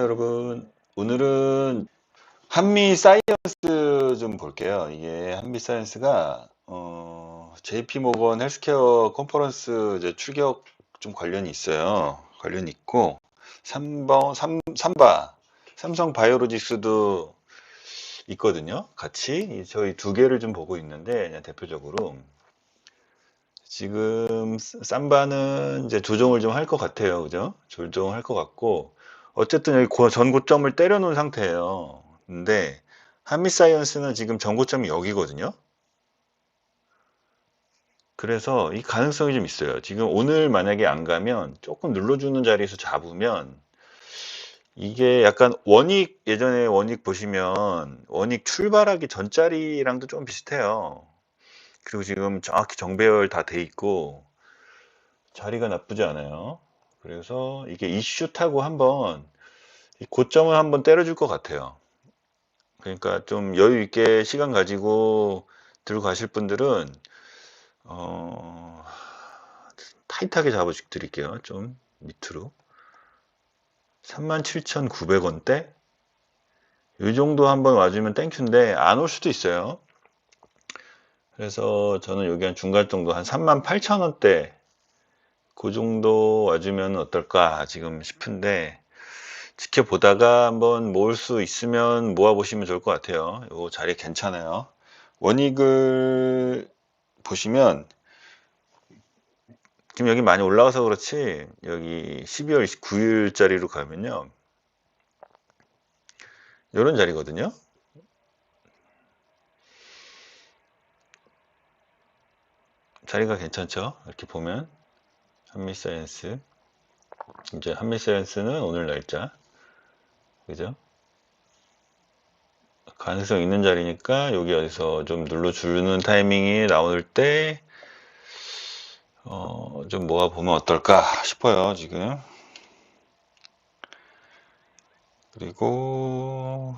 여러분 오늘은 한미 사이언스 좀 볼게요. 이게 한미 사이언스가 어, JP 모건 헬스케어 컨퍼런스 이제 출격 좀 관련이 있어요. 관련이 있고 3번 3, 3바 삼성 바이오로직스도 있거든요. 같이 저희 두 개를 좀 보고 있는데 대표적으로 지금 삼바는 이제 조정을 좀 할 것 같아요. 그죠? 조정을 할 것 같고 어쨌든 여기 고- 전고점을 때려놓은 상태예요. 근데 한미사이언스는 지금 전고점이 여기거든요. 그래서 이 가능성이 좀 있어요. 지금 오늘 만약에 안 가면 조금 눌러주는 자리에서 잡으면 이게 약간 원익 예전에 원익 보시면 원익 출발하기 전 자리랑도 좀 비슷해요. 그리고 지금 정확히 정배열 다 돼 있고 자리가 나쁘지 않아요. 그래서 이게 이슈 타고 한번 이 고점을 한번 때려줄 것 같아요. 그러니까 좀 여유 있게 시간 가지고 들고 가실 분들은 어, 타이트하게 잡아 드릴게요. 좀 밑으로 37,900원대 이 정도 한번 와주면 땡큐인데 안 올 수도 있어요. 그래서 저는 여기 한 중간 정도 한 38,000원대 그 정도 와주면 어떨까 지금 싶은데 지켜보다가 한번 모을 수 있으면 모아보시면 좋을 것 같아요. 요 자리 괜찮아요. 원익을 보시면 지금 여기 많이 올라가서 그렇지 여기 12월 29일짜리로 가면요. 이런 자리거든요. 자리가 괜찮죠? 이렇게 보면 한미사이언스. 이제 한미사이언스는 오늘 날짜. 그죠? 가능성 있는 자리니까 여기 어디서 좀 눌러주는 타이밍이 나올 때 어, 좀 모아보면 어떨까 싶어요 지금. 그리고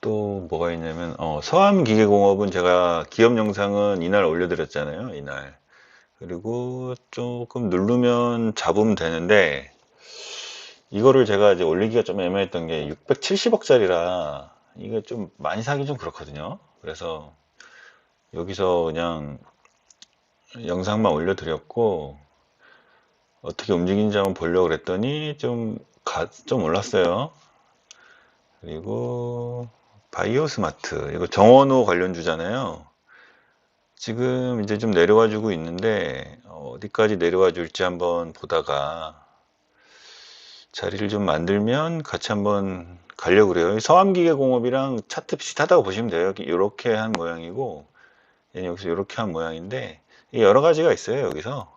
또 뭐가 있냐면 어, 서암기계공업은 제가 기업 영상은 이날 올려드렸잖아요 이날 그리고 조금 누르면 잡으면 되는데 이거를 제가 이제 올리기가 좀 애매했던 게 670억짜리라 이게 좀 많이 사기 좀 그렇거든요. 그래서 여기서 그냥 영상만 올려드렸고 어떻게 움직이는지 한번 보려고 그랬더니 좀, 가, 좀 올랐어요. 그리고 바이오 스마트 이거 정원호 관련주잖아요. 지금 이제 좀 내려와 주고 있는데 어디까지 내려와 줄지 한번 보다가 자리를 좀 만들면 같이 한번 가려고 그래요. 서암기계공업이랑 차트 비슷하다고 보시면 돼요. 이렇게 한 모양이고 여기서 이렇게 한 모양인데 여러 가지가 있어요. 여기서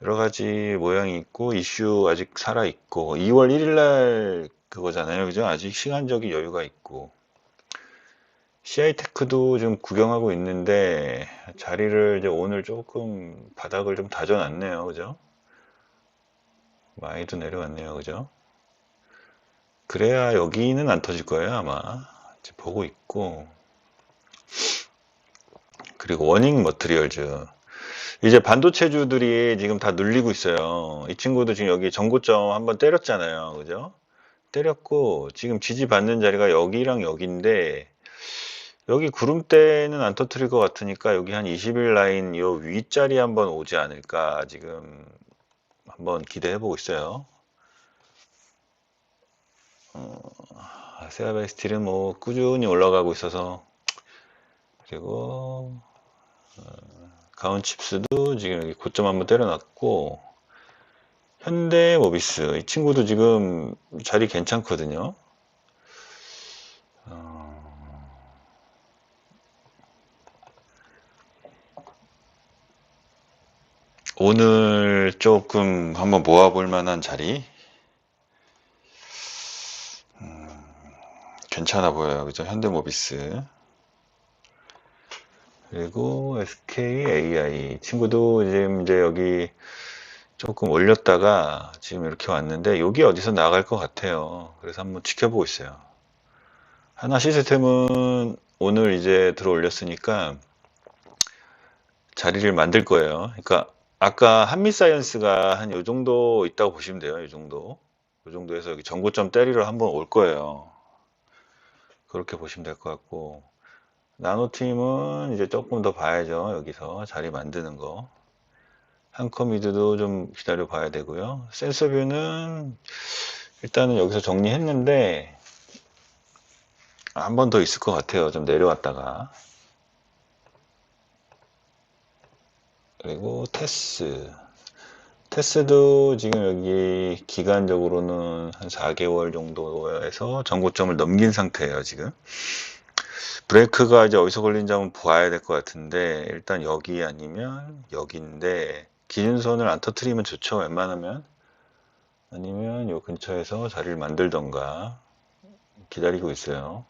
여러 가지 모양이 있고 이슈 아직 살아 있고 2월 1일 날 그거잖아요. 그죠? 아직 시간적인 여유가 있고 CI테크도 좀 구경하고 있는데 자리를 이제 오늘 조금 바닥을 좀 다져놨네요. 그죠? 많이도 내려왔네요. 그죠? 그래야 여기는 안 터질 거예요. 아마. 이제 보고 있고. 그리고 워닝 머트리얼즈. 이제 반도체주들이 지금 다 눌리고 있어요. 이 친구도 지금 여기 전고점 한번 때렸잖아요. 그죠? 때렸고, 지금 지지받는 자리가 여기랑 여기인데, 여기 구름대는 안 터트릴 것 같으니까 여기 한 20일 라인 요 윗자리 한번 오지 않을까 지금 한번 기대해 보고 있어요. 어, 세아베 스틸은 뭐 꾸준히 올라가고 있어서 그리고 어, 가온칩스도 지금 여기 고점 한번 때려놨고 현대 모비스 이 친구도 지금 자리 괜찮거든요. 오늘 조금 한번 모아볼 만한 자리? 음, 괜찮아 보여요. 그죠? 현대모비스. 그리고 SKAI 친구도 지금 이제 여기 조금 올렸다가 지금 이렇게 왔는데 여기 어디서 나갈 것 같아요. 그래서 한번 지켜보고 있어요. 하나 시스템은 오늘 이제 들어 올렸으니까 자리를 만들 거예요. 그러니까 아까 한미사이언스가 한 요 정도 있다고 보시면 돼요. 이 정도. 이 정도에서 여기 전고점 때리러 한번 올 거예요. 그렇게 보시면 될 것 같고 나노팀은 이제 조금 더 봐야죠. 여기서 자리 만드는 거. 한커미드도 좀 기다려 봐야 되고요. 센서뷰는 일단은 여기서 정리했는데 한 번 더 있을 것 같아요. 좀 내려왔다가 그리고 테스. 테스도 지금 여기 기간적으로는 한 4개월 정도에서 전고점을 넘긴 상태예요 지금. 브레이크가 이제 어디서 걸린지 한번 봐야 될 것 같은데 일단 여기 아니면 여기인데 기준선을 안 터트리면 좋죠 웬만하면. 아니면 요 근처에서 자리를 만들던가 기다리고 있어요.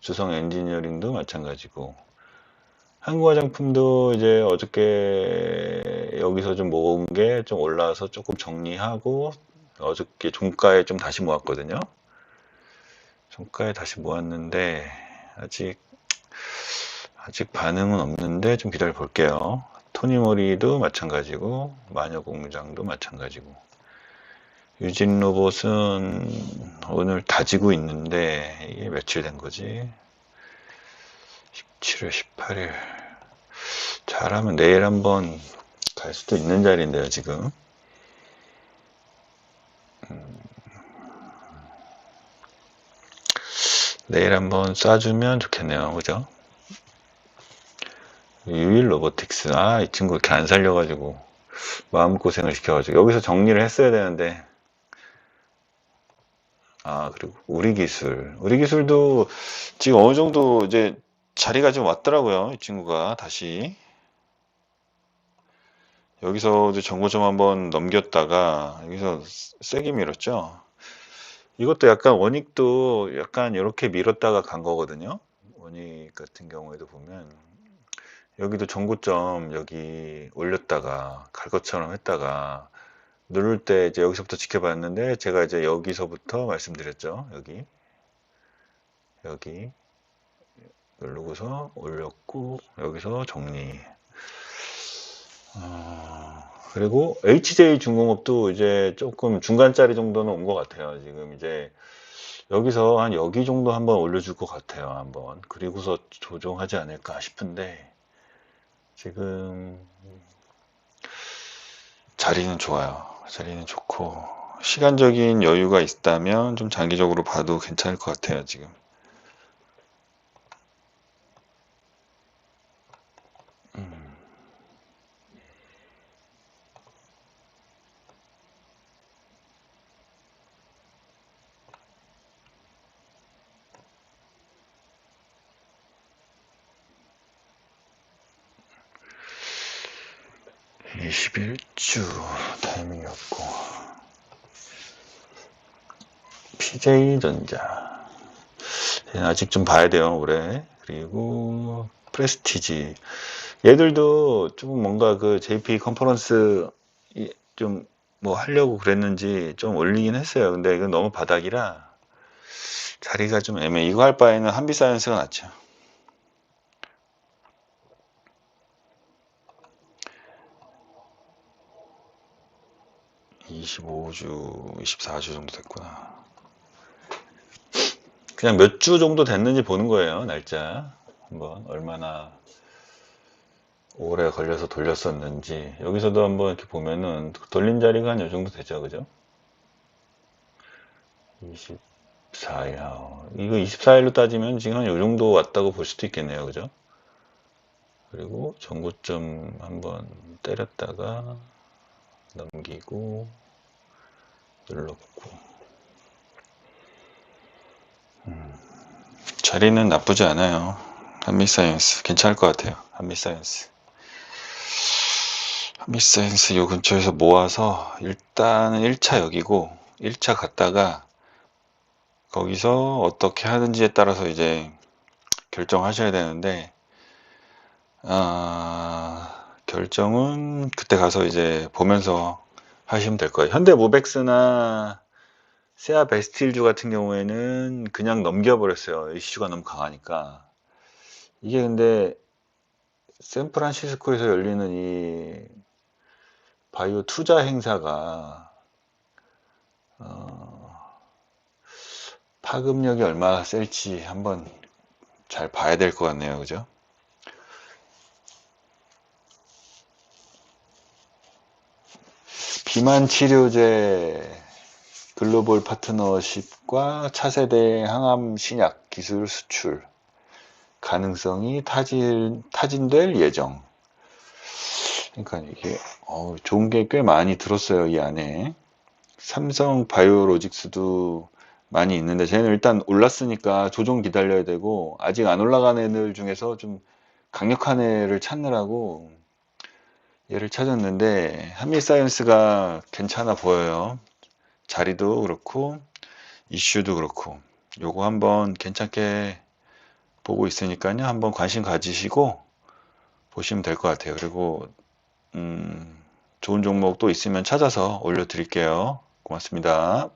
주성 엔지니어링도 마찬가지고 한국 화장품도 이제 어저께 여기서 좀 모은 게 좀 올라와서 조금 정리하고 어저께 종가에 좀 다시 모았거든요. 종가에 다시 모았는데 아직 아직 반응은 없는데 좀 기다려 볼게요. 토니모리도 마찬가지고 마녀공장도 마찬가지고 유진 로봇은 오늘 다지고 있는데 이게 며칠 된 거지? 17일, 18일. 잘하면 내일 한번 갈 수도 있는 자리인데요, 지금. 음. 내일 한번 쏴주면 좋겠네요, 그죠? 유일 로보틱스. 아, 이 친구 이렇게 안 살려가지고 마음고생을 시켜가지고 여기서 정리를 했어야 되는데 아, 그리고 우리 기술. 우리 기술도 지금 어느 정도 이제 자리가 좀 왔더라고요. 이 친구가 다시. 여기서 이제 정고점 한번 넘겼다가 여기서 세게 밀었죠. 이것도 약간 원익도 약간 이렇게 밀었다가 간 거거든요. 원익 같은 경우에도 보면 여기도 정고점 여기 올렸다가 갈 것처럼 했다가 누를 때 이제 여기서부터 지켜봤는데 제가 이제 여기서부터 말씀드렸죠. 여기 여기 누르고서 올렸고 여기서 정리. 어, 그리고 HJ 중공업도 이제 조금 중간짜리 정도는 온 것 같아요. 지금 이제 여기서 한 여기 정도 한번 올려줄 것 같아요 한번. 그리고서 조정하지 않을까 싶은데 지금 자리는 좋아요. 자리는 좋고 시간적인 여유가 있다면 좀 장기적으로 봐도 괜찮을 것 같아요 지금 21주 타이밍이었고 PJ전자. 아직 좀 봐야 돼요 올해. 그리고 프레스티지. 얘들도 좀 뭔가 그 JP 컨퍼런스 좀 뭐 하려고 그랬는지 좀 올리긴 했어요. 근데 이건 너무 바닥이라 자리가 좀 애매해. 이거 할 바에는 한비사이언스가 낫죠 25주, 24주 정도 됐구나. 그냥 몇 주 정도 됐는지 보는 거예요, 날짜. 한번 얼마나 오래 걸려서 돌렸었는지. 여기서도 한번 이렇게 보면은 돌린 자리가 한 요 정도 되죠, 그죠? 24일. 이거 24일로 따지면 지금 한 요 정도 왔다고 볼 수도 있겠네요, 그죠? 그리고 전고점 한번 때렸다가 넘기고 눌렀고. 음, 자리는 나쁘지 않아요. 한미사이언스. 괜찮을 것 같아요. 한미사이언스. 한미사이언스 요 근처에서 모아서 일단은 1차 여기고 1차 갔다가 거기서 어떻게 하는지에 따라서 이제 결정하셔야 되는데 아, 결정은 그때 가서 이제 보면서 하시면 될 거예요. 현대 모백스나 세아 베스틸주 같은 경우에는 그냥 넘겨버렸어요. 이슈가 너무 강하니까. 이게 근데 샌프란시스코에서 열리는 이 바이오 투자 행사가 어, 파급력이 얼마나 셀지 한번 잘 봐야 될 것 같네요. 그죠? 비만 치료제 글로벌 파트너십과 차세대 항암 신약 기술 수출 가능성이 타진, 타진될 예정. 그러니까 이게 어, 좋은 게 꽤 많이 들었어요 이 안에. 삼성 바이오로직스도 많이 있는데 쟤는 일단 올랐으니까 조정 기다려야 되고 아직 안 올라간 애들 중에서 좀 강력한 애를 찾느라고 얘를 찾았는데 한미사이언스가 괜찮아 보여요. 자리도 그렇고 이슈도 그렇고 요거 한번 괜찮게 보고 있으니까요. 한번 관심 가지시고 보시면 될 것 같아요. 그리고 음, 좋은 종목 또 있으면 찾아서 올려드릴게요. 고맙습니다.